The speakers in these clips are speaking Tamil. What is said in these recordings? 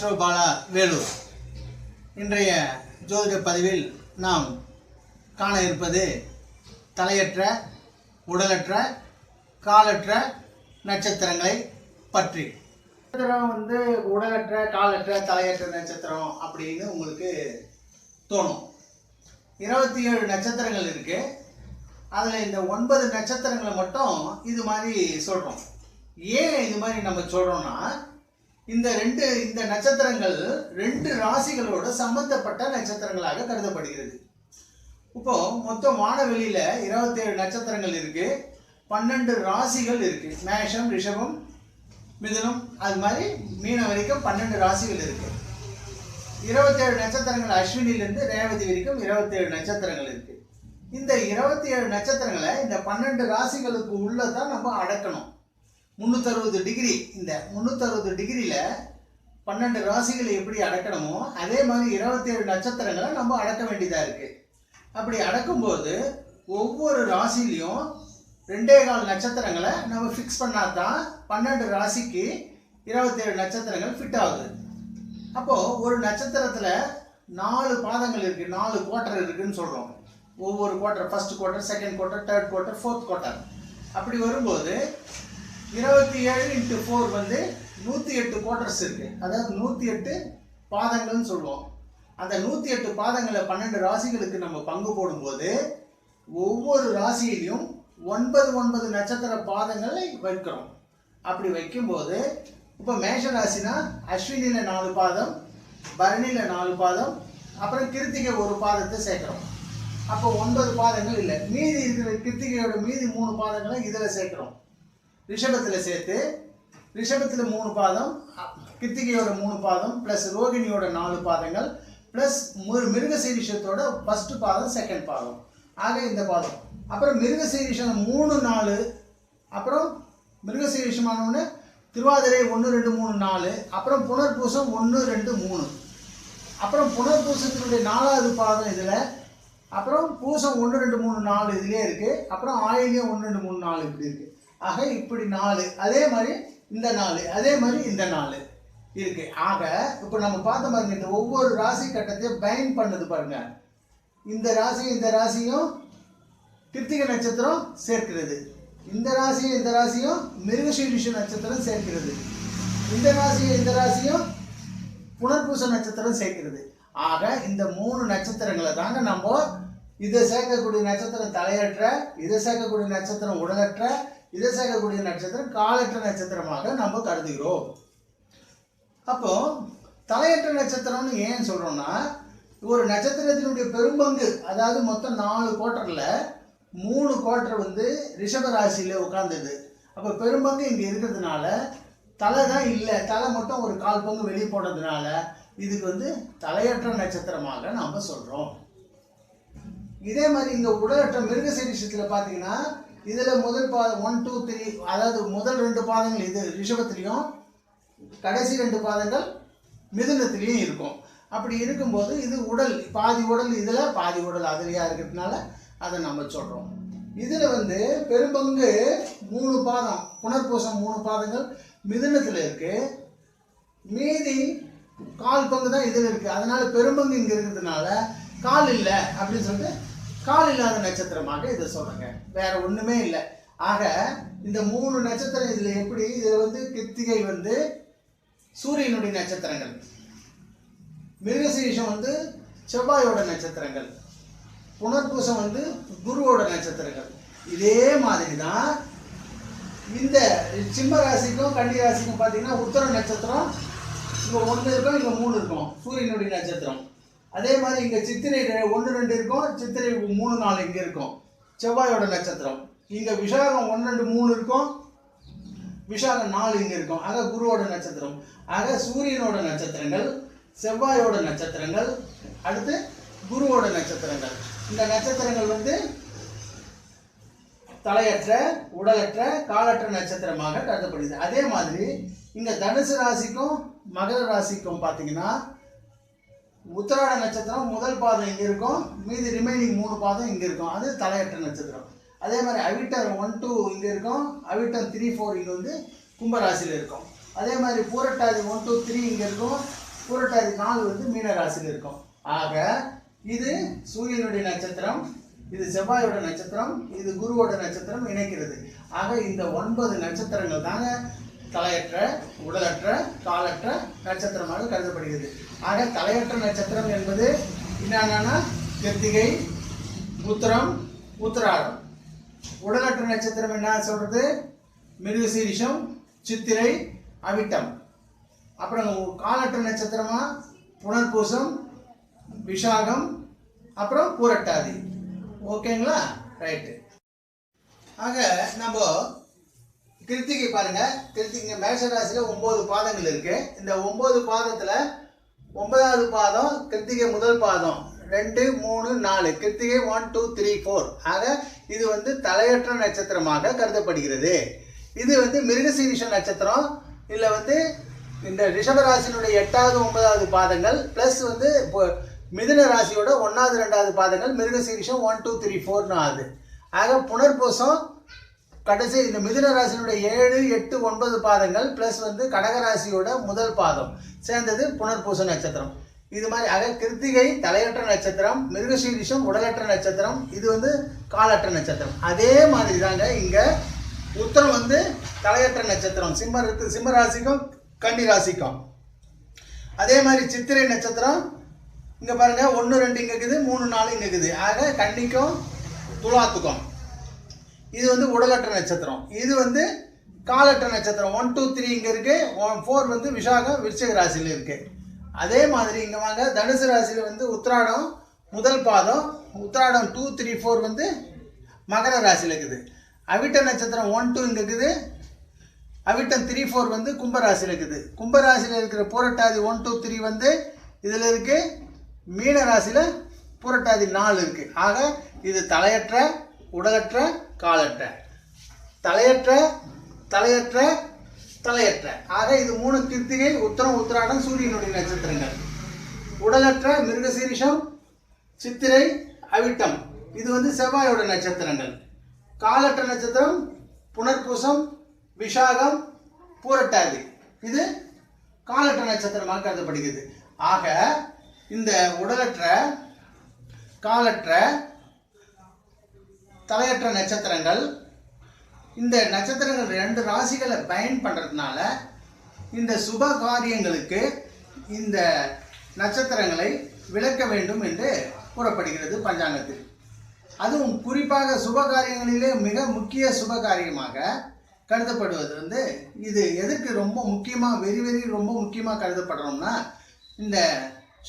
ஆஸ்ட்ரோ பாலா வேலூர் இன்றைய ஜோதிட பதிவில் நாம் காண இருப்பது தலையற்ற உடலற்ற காலற்ற நட்சத்திரங்களை பற்றி. நட்சத்திரம் வந்து உடலற்ற காலற்ற தலையற்ற நட்சத்திரம் அப்படின்னு உங்களுக்கு தோணும். இருபத்தி ஏழு நட்சத்திரங்கள் இருக்கு. அதில் இந்த ஒன்பது நட்சத்திரங்களை மட்டும் இது மாதிரி சொல்கிறோம் ஏன் இது மாதிரி நம்ம சொல்கிறோன்னா இந்த ரெண்டு இந்த நட்சத்திரங்கள் ரெண்டு ராசிகளோட சம்பந்தப்பட்ட நட்சத்திரங்களாக கருதப்படுகிறது. இப்போ மொத்தம் வானவெளியில இருபத்தேழு நட்சத்திரங்கள் இருக்கு. பன்னெண்டு ராசிகள் இருக்கு. மேஷம் ரிஷபம் மிதுனம் அது மாதிரி மீன வரைக்கும் பன்னெண்டு ராசிகள் இருக்கு. இருபத்தேழு நட்சத்திரங்கள் அஸ்வினிலிருந்து ரேவதி வரைக்கும் இருபத்தேழு நட்சத்திரங்கள் இருக்கு. இந்த இருபத்தி ஏழு நட்சத்திரங்களை இந்த பன்னெண்டு ராசிகளுக்கு உள்ளதான் நம்ம அடக்கணும். முந்நூற்றறுபது டிகிரி இந்த முந்நூற்றறுபது டிகிரியில் பன்னெண்டு ராசிகளை எப்படி அடக்கணுமோ அதே மாதிரி இருபத்தேழு நட்சத்திரங்களை நம்ம அடக்க வேண்டியதாக இருக்குது அப்படி அடக்கும்போது ஒவ்வொரு ராசிலையும் ரெண்டே கால் நட்சத்திரங்களை நம்ம ஃபிக்ஸ் பண்ணால் தான் பன்னெண்டு ராசிக்கு இருபத்தேழு நட்சத்திரங்கள் ஃபிட் ஆகுது. அப்போது ஒரு நட்சத்திரத்தில் நாலு பாதங்கள் இருக்குது நாலு குவார்டர் இருக்குதுன்னு சொல்கிறோம் ஒவ்வொரு quarter first quarter second quarter third quarter fourth quarter அப்படி வரும்போது இருபத்தி ஏழு இன்ட்டு ஃபோர் வந்து நூற்றி எட்டு குவார்டர்ஸ் இருக்குது அதாவது நூற்றி எட்டு பாதங்கள்னு சொல்லுவோம். அந்த நூற்றி எட்டு பாதங்களை பன்னெண்டு ராசிகளுக்கு நம்ம பங்கு போடும்போது ஒவ்வொரு ராசியிலையும் ஒன்பது ஒன்பது நட்சத்திர பாதங்களை வைக்கிறோம். அப்படி வைக்கும்போது இப்போ மேஷ ராசினா அஸ்வினியில் நாலு பாதம் பரணியில் நாலு பாதம் அப்புறம் கிருத்திகை ஒரு பாதத்தை சேர்க்குறோம். அப்போ ஒன்பது பாதங்கள் இல்லை. மீதி இருக்கிற கிருத்திகையோட மீதி மூணு பாதங்களை இதில் சேர்க்குறோம். ரிஷபத்தில் சேர்த்து ரிஷபத்தில் மூணு பாதம் அ- கிருத்திகையோட மூணு பாதம் ப்ளஸ் ரோகிணியோட நாலு பாதங்கள் ப்ளஸ் மிருகசீரிஷத்தோட ஃபஸ்ட்டு பாதம் செகண்ட் பாதம். ஆக இந்த பாதம். அப்புறம் மிருகசீரிஷம் மூணு நாலு அப்புறம் மிருகசீரிஷமானவொன்னு திருவாதிரை ஒன்று ரெண்டு மூணு நாலு அப்புறம் புனர்பூசம் ஒன்று ரெண்டு மூணு. அப்புறம் புனர்பூசத்தினுடைய நாலாவது பாதம் இதில் அப்புறம் பூசம் ஒன்று ரெண்டு மூணு நாலு இதுலேயே இருக்குது அப்புறம் ஆயிலியம் ஒன்று ரெண்டு மூணு நாலு இப்படி இருக்குது ஆக இப்படி நாலு அதே மாதிரி இந்த நாலு அதே மாதிரி இந்த நாலு இருக்கு. ஆக இப்போ நம்ம பார்த்த பாருங்க இந்த ஒவ்வொரு ராசி கட்டத்தையும் பயன் பண்ணுது பாருங்க. இந்த ராசியும் இந்த ராசியும் கிருத்திகை நட்சத்திரம் சேர்க்கிறது. இந்த ராசியும் இந்த ராசியும் மிருகசீரிஷ நட்சத்திரம் சேர்க்கிறது. இந்த ராசியும் இந்த ராசியும் புனர்பூச நட்சத்திரம் சேர்க்கிறது. ஆக இந்த மூணு நட்சத்திரங்களை தாங்க நம்ம இதை சேர்க்கக்கூடிய நட்சத்திரம் தலையற்ற இதை சேர்க்கக்கூடிய நட்சத்திரம் உடலற்ற இதை சேர்க்கக்கூடிய நட்சத்திரம் காலற்ற நட்சத்திரமாக நம்ம கருதுகிறோம். அப்போ தலையற்ற நட்சத்திரம்னு ஏன் சொல்கிறோம்னா ஒரு நட்சத்திரத்தினுடைய பெரும்பங்கு அதாவது மொத்தம் நாலு குவார்ட்டர்ல மூணு குவார்ட்டர் வந்து ரிஷப ராசியில உட்கார்ந்தது. அப்போ பெரும்பங்கு இங்கே இருக்கிறதுனால தலை தான் இல்லை. தலை மட்டும் ஒரு கால் பங்கு வெளியே போனதுனால இதுக்கு வந்து தலையற்ற நட்சத்திரமாக நாம் சொல்கிறோம் இதே மாதிரி இந்த உடலற்ற மிருகசீரிஷத்தில் பார்த்தீங்கன்னா இதில் முதல் பாதம் ஒன் டூ த்ரீ அதாவது முதல் ரெண்டு பாதங்கள் இது ரிஷபத்துலேயும் கடைசி ரெண்டு பாதங்கள் மிதுனத்துலேயும் இருக்கும். அப்படி இருக்கும்போது இது உடல் பாதி உடல் இதில் பாதி உடல் அதுலையா இருக்கிறதுனால அதை நம்ம சொல்கிறோம் இதில் வந்து பெரும்பங்கு மூணு பாதம் புனர்பூசம் மூணு பாதங்கள் மிதுனத்தில் இருக்குது மீதி கால் பங்கு தான் இதில் இருக்குது அதனால் பெரும்பங்கு இங்கே இருக்கிறதுனால கால் இல்லை அப்படின்னு சொல்லிட்டு கால் இல்லாத நட்சத்திரமாக இதை சொல்கிறேங்க வேற ஒன்றுமே இல்லை. ஆக இந்த மூணு நட்சத்திரம் இதில் எப்படி? இதுல வந்து கிருத்திகை வந்து சூரியனுடைய நட்சத்திரங்கள். மிருகசீஷம் வந்து செவ்வாயோட நட்சத்திரங்கள். புனர்பூசம் வந்து குருவோட நட்சத்திரங்கள். இதே மாதிரி தான் இந்த சிம்ம ராசிக்கும் கன்னி ராசிக்கும் பார்த்தீங்கன்னா உத்தர நட்சத்திரம் இங்கே ஒன்று இருக்கும் இங்கே மூணு இருக்கும். சூரியனுடைய நட்சத்திரம். அதே மாதிரி இங்கே சித்திரை ஒன்று ரெண்டு இருக்கும். சித்திரை மூணு நாலு இங்கே இருக்கும். செவ்வாயோட நட்சத்திரம். இங்கே விஷாகம் ஒன்று ரெண்டு மூணு இருக்கும். விஷாகம் நாலு இங்கே இருக்கும். ஆக குருவோட நட்சத்திரம். ஆக சூரியனோட நட்சத்திரங்கள். செவ்வாயோட நட்சத்திரங்கள். அடுத்து குருவோட நட்சத்திரங்கள். இந்த நட்சத்திரங்கள் வந்து தலையற்ற உடலற்ற காலற்ற நட்சத்திரமாக கருதப்படுகிறது. அதே மாதிரி இந்த தனுசு ராசிக்கும் மகர ராசிக்கும் பார்த்தீங்கன்னா உத்தராட நட்சத்திரம் முதல் பாதம் இங்கே இருக்கும்? மீதி ரிமைனிங் மூணு பாதம் இங்கே இருக்கும். அது தலையற்ற நட்சத்திரம். அதே மாதிரி அவிட்டர் ஒன் டூ இங்கே இருக்கும். அவிட்டர் த்ரீ ஃபோர் இங்கே வந்து கும்பராசியில் இருக்கும். அதே மாதிரி பூரட்டாதி ஒன் டூ த்ரீ இங்கே இருக்கும். பூரட்டாதி நாலு வந்து மீனராசியில் இருக்கும். ஆக இது சூரியனுடைய நட்சத்திரம் இது செவ்வாயோட நட்சத்திரம் இது குருவோட நட்சத்திரம் இணைக்கிறது. ஆக இந்த ஒன்பது நட்சத்திரங்கள் தாங்க தலையற்ற உடலற்ற காலற்ற நட்சத்திரமாக கருதப்படுகிறது. ஆக தலையற்ற நட்சத்திரம் என்பது என்னன்னா கிருத்திகை உத்திரம் உத்திராடம். உடலற்ற நட்சத்திரம் என்ன சொல்றது? மிருகசீரிஷம் சித்திரை அவிட்டம். அப்புறம் காலற்ற நட்சத்திரமா? புனர்பூசம் விஷாகம் அப்புறம் பூரட்டாதி. ஓகேங்களா? ரைட்டு. ஆக நம்ம கிருத்திகை பாருங்க. கிருத்திகை மேஷ ராசியில ஒன்பது பாதங்கள் இருக்கு. இந்த ஒன்பது பாதத்துல ஒன்பதாவது பாதம் கிருத்திகை முதல் பாதம். ரெண்டு மூணு நாலு. Krittika one two three four ஆக இது வந்து தலையற்ற நட்சத்திரமாக கருதப்படுகிறது. இது வந்து மிருகசீரிஷ நட்சத்திரம். இதில் வந்து இந்த ரிஷபராசினுடைய எட்டாவது ஒன்பதாவது பாதங்கள். ப்ளஸ் வந்து இப்போ மிதுன ராசியோட ஒன்றாவது ரெண்டாவது பாதங்கள் மிருகசீரிஷம் ஒன் டூ த்ரீ ஃபோர்னு ஆகுது. ஆக புனர்பூசம் கடைசி இந்த மிதுன ராசியினுடைய ஏழு எட்டு ஒன்பது பாதங்கள் ப்ளஸ் வந்து கடகராசியோட முதல் பாதம். சேர்ந்தது புனர்பூச நட்சத்திரம். இது மாதிரி ஆக கிருத்திகை தலையற்ற நட்சத்திரம் மிருகசீரிஷம் உடலற்ற நட்சத்திரம் இது வந்து காலற்ற நட்சத்திரம். அதே மாதிரி தாங்க இங்கே உத்தரம் வந்து தலையற்ற நட்சத்திரம். சிம்ம சிம்ம ராசிக்கும் கன்னி ராசிக்கும். அதே மாதிரி சித்திரை நட்சத்திரம் இங்கே பாருங்க ஒன்று ரெண்டு இங்கே இருக்குது மூணு நாலு இங்கே இருக்குது. ஆக கன்னிக்கும் துலாத்துக்கும். இது வந்து உடலற்ற நட்சத்திரம். இது வந்து காலற்ற நட்சத்திரம். ஒன் டூ த்ரீ இங்கே இருக்கு. ஒன் ஃபோர் வந்து விசாகம் விருச்சிக ராசியில் இருக்கு. அதே மாதிரி இங்கே வாங்க தனுசு ராசியில் வந்து உத்திராடம் முதல் பாதம். உத்திராடம் டூ த்ரீ ஃபோர் வந்து மகர ராசியில் இருக்குது. அவிட்ட நட்சத்திரம் ஒன் டூ இங்கே இருக்குது. அவிட்டம் த்ரீ ஃபோர் வந்து கும்பராசியில் இருக்குது. கும்பராசியில் இருக்கிற பூரட்டாதி ஒன் டூ த்ரீ வந்து இதில் இருக்குது மீன ராசியில் பூரட்டாதி நாலு இருக்குது ஆக இது தலையற்ற உடலற்ற காலற்ற. தலையற்ற தலையற்ற தலையற்ற. ஆக இது மூணு கிருத்திகை உத்தரம் உத்தராடம் சூரியனுடைய நட்சத்திரங்கள். உடலற்ற மிருகசீரிஷம் சித்திரை அவிட்டம். இது வந்து செவ்வாயோட நட்சத்திரங்கள். காலற்ற நட்சத்திரம் புனர்பூசம் விஷாகம் பூரட்டாதி. இது காலற்ற நட்சத்திரமாக கருதப்படுகிறது. ஆக இந்த உடலற்ற காலற்ற தலையற்ற நட்சத்திரங்கள். இந்த நட்சத்திரங்கள் ரெண்டு ராசிகளை பயன் பண்ணுறதுனால இந்த சுப காரியங்களுக்கு இந்த நட்சத்திரங்களை விளக்க வேண்டும் என்று கூறப்படுகிறது பஞ்சாங்கத்தில். அதுவும் குறிப்பாக சுப காரியங்களிலே மிக முக்கிய சுப காரியமாக கருதப்படுவது வந்து இது எதுக்கு ரொம்ப முக்கியமாக வெறி வெறி ரொம்ப முக்கியமாக கருதப்படுறோம்னா இந்த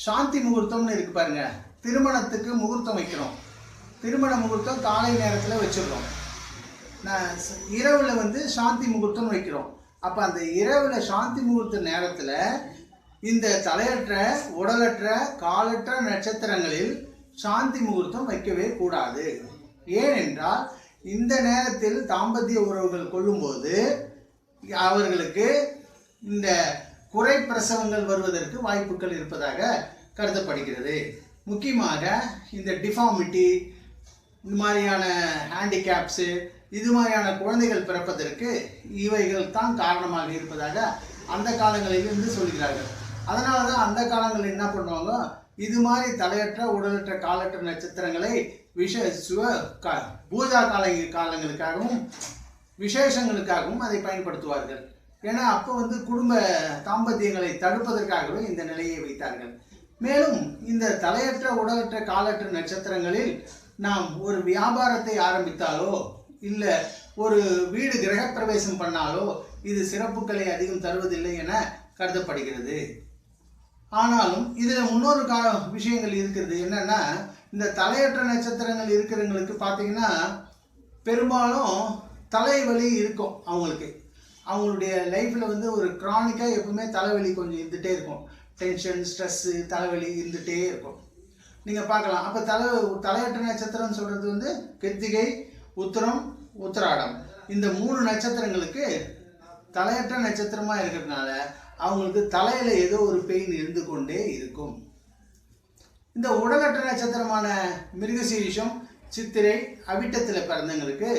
சாந்தி முகூர்த்தம்னு இருக்கு பாருங்க. திருமணத்துக்கு முகூர்த்தம் வைக்கிறோம். திருமண முகூர்த்தம் காலை நேரத்தில் வச்சிடுறோம். இரவில் வந்து சாந்தி முகூர்த்தம் வைக்கிறோம். அப்போ அந்த இரவில் சாந்தி முகூர்த்த நேரத்தில் இந்த தலையற்ற உடலற்ற காலற்ற நட்சத்திரங்களில் சாந்தி முகூர்த்தம் வைக்கவே கூடாது. ஏனென்றால் இந்த நேரத்தில் தாம்பத்திய உறவுகள் கொள்ளும்போது அவர்களுக்கு இந்த குறை பிரசவங்கள் வருவதற்கு வாய்ப்புகள் இருப்பதாக கருதப்படுகிறது. முக்கியமாக இந்த டிஃபார்மிட்டி இந்த மாதிரியான ஹேண்டிகேப்ஸு இது மாதிரியான குழந்தைகள் பிறப்பதற்கு இவைகள் தான் காரணமாக இருப்பதாக அந்த காலங்களிலிருந்து சொல்கிறார்கள். அதனால தான் அந்த காலங்களில் என்ன பண்ணுவாங்க இது மாதிரி தலையற்ற உடலற்ற காலற்ற நட்சத்திரங்களை விசேஷுவ க பூஜா கால காலங்களுக்காகவும் விசேஷங்களுக்காகவும் அதை பயன்படுத்துவார்கள். ஏன்னா அப்போ வந்து குடும்ப தாம்பத்தியங்களை தடுப்பதற்காகவே இந்த நிலையை வைத்தார்கள். மேலும் இந்த தலையற்ற உடலற்ற காலற்ற நட்சத்திரங்களில் நாம் ஒரு வியாபாரத்தை ஆரம்பித்தாலோ இல்லை ஒரு வீடு கிரகப்பிரவேசம் பண்ணாலோ இது சிறப்புகளை அதிகம் தருவதில்லை என கருதப்படுகிறது. ஆனாலும் இதில் இன்னொரு கா விஷயங்கள் இருக்கிறது. என்னென்னா இந்த தலையற்ற நட்சத்திரங்கள் இருக்கிறவங்களுக்கு பார்த்தீங்கன்னா பெரும்பாலும் தலைவலி இருக்கும் அவங்களுக்கு. அவங்களுடைய லைஃப்பில் வந்து ஒரு க்ரானிக்காக எப்பவுமே தலைவலி கொஞ்சம் இருந்துகிட்டே இருக்கும். டென்ஷன் ஸ்ட்ரெஸ்ஸு தலைவலி இருந்துகிட்டே இருக்கும். நீங்கள் பார்க்கலாம். அப்போ தலை தலையற்ற நட்சத்திரம்னு சொல்கிறது வந்து கிருத்திகை உத்திரம் உத்திராடம். இந்த மூணு நட்சத்திரங்களுக்கு தலையற்ற நட்சத்திரமாக இருக்கிறதுனால அவங்களுக்கு தலையில் ஏதோ ஒரு பெயின் இருந்து கொண்டே இருக்கும். இந்த உடலற்ற நட்சத்திரமான மிருகசீரிஷம் சித்திரை அவிட்டத்தில் பிறந்தவங்களுக்கு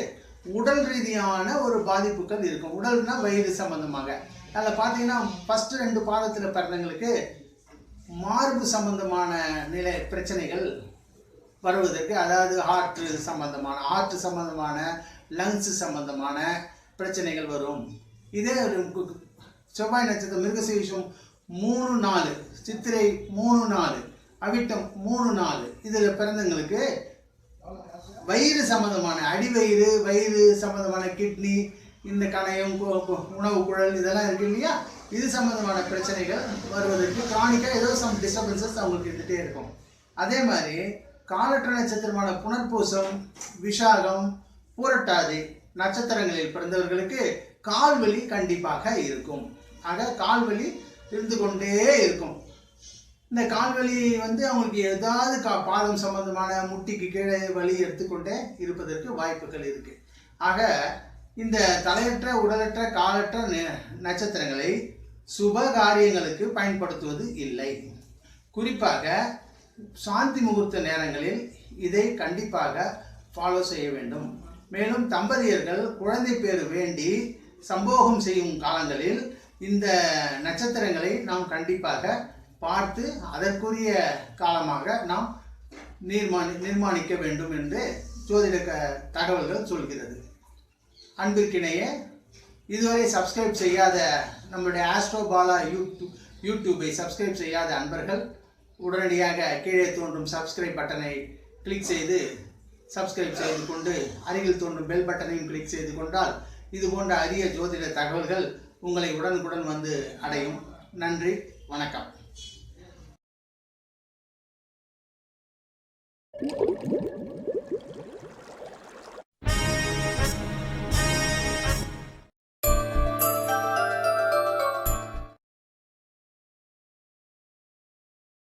உடல் ரீதியான ஒரு பாதிப்புகள் இருக்கும். உடல்னா வயிறு சம்பந்தமாக. அதில் பார்த்தீங்கன்னா ஃபஸ்ட்டு ரெண்டு பாதத்தில் பிறந்தவங்களுக்கு மார்பு சம்பந்தமான நிலை பிரச்சனைகள் வருவதற்கு அதாவது ஹார்ட் சம்பந்தமான ஹார்ட் சம்பந்தமான லங்ஸ் சம்பந்தமான பிரச்சனைகள் வரும். இதே ஒரு செவ்வாய் நட்சத்திரம் மிருகசீரிஷம் மூணு நாலு சித்திரை மூணு நாலு அவிட்டம் மூணு நாலு. இதில் பிறந்தவங்களுக்கு வயிறு சம்பந்தமான அடிவயிறு வயிறு சம்பந்தமான கிட்னி இந்த கணையம் உணவு குழல் இதெல்லாம் இருக்கு இல்லையா? இது சம்பந்தமான பிரச்சனைகள் வருவதற்கு கிரானிக்காக ஏதோ சம் டிஸ்டர்பன்சஸ் அவங்களுக்கு இருந்துகிட்டே இருக்கும். அதே மாதிரி காலற்ற நட்சத்திரமான புனர்பூசம் விஷாகம் பூரட்டாதி நட்சத்திரங்களில் பிறந்தவர்களுக்கு கால்வலி கண்டிப்பாக இருக்கும். ஆக கால்வலி இருந்து கொண்டே இருக்கும். இந்த கால்வலி வந்து அவங்களுக்கு ஏதாவது கா பாதம் சம்பந்தமான முட்டிக்கு கீழே வலி எடுத்துக்கொண்டே இருப்பதற்கு வாய்ப்புகள் இருக்குது ஆக இந்த தலையற்ற உடலற்ற காலற்ற நட்சத்திரங்களை சுப காரியங்களுக்கு பயன்படுத்துவது இல்லை. குறிப்பாக சாந்தி முகூர்த்த நேரங்களில் இதை கண்டிப்பாக ஃபாலோ செய்ய வேண்டும். மேலும் தம்பதியர்கள் குழந்தை பேர் வேண்டி சம்போகம் செய்யும் காலங்களில் இந்த நட்சத்திரங்களை நாம் கண்டிப்பாக பார்த்து அதற்குரிய காலமாக நாம் நிர்மாணி நிர்மாணிக்க வேண்டும் என்று ஜோதிட தகவல்கள் சொல்கிறது. அன்பிற்கிணைய இதுவரை சப்ஸ்கிரைப் செய்யாத நம்முடைய ஆஸ்ட்ரோபாலா யூடியூப் யூடியூபை சப்ஸ்கிரைப் செய்யாத அன்பர்கள் உடனடியாக கீழே தோன்றும் சப்ஸ்கிரைப் பட்டனை கிளிக் செய்து சப்ஸ்கிரைப் செய்து கொண்டு அருகில் தோன்றும் பெல் பட்டனையும் கிளிக் செய்து கொண்டால் இது போன்ற அரிய ஜோதிட தகவல்கள் உங்களை உடனுக்குடன் வந்து அடையும். நன்றி வணக்கம்.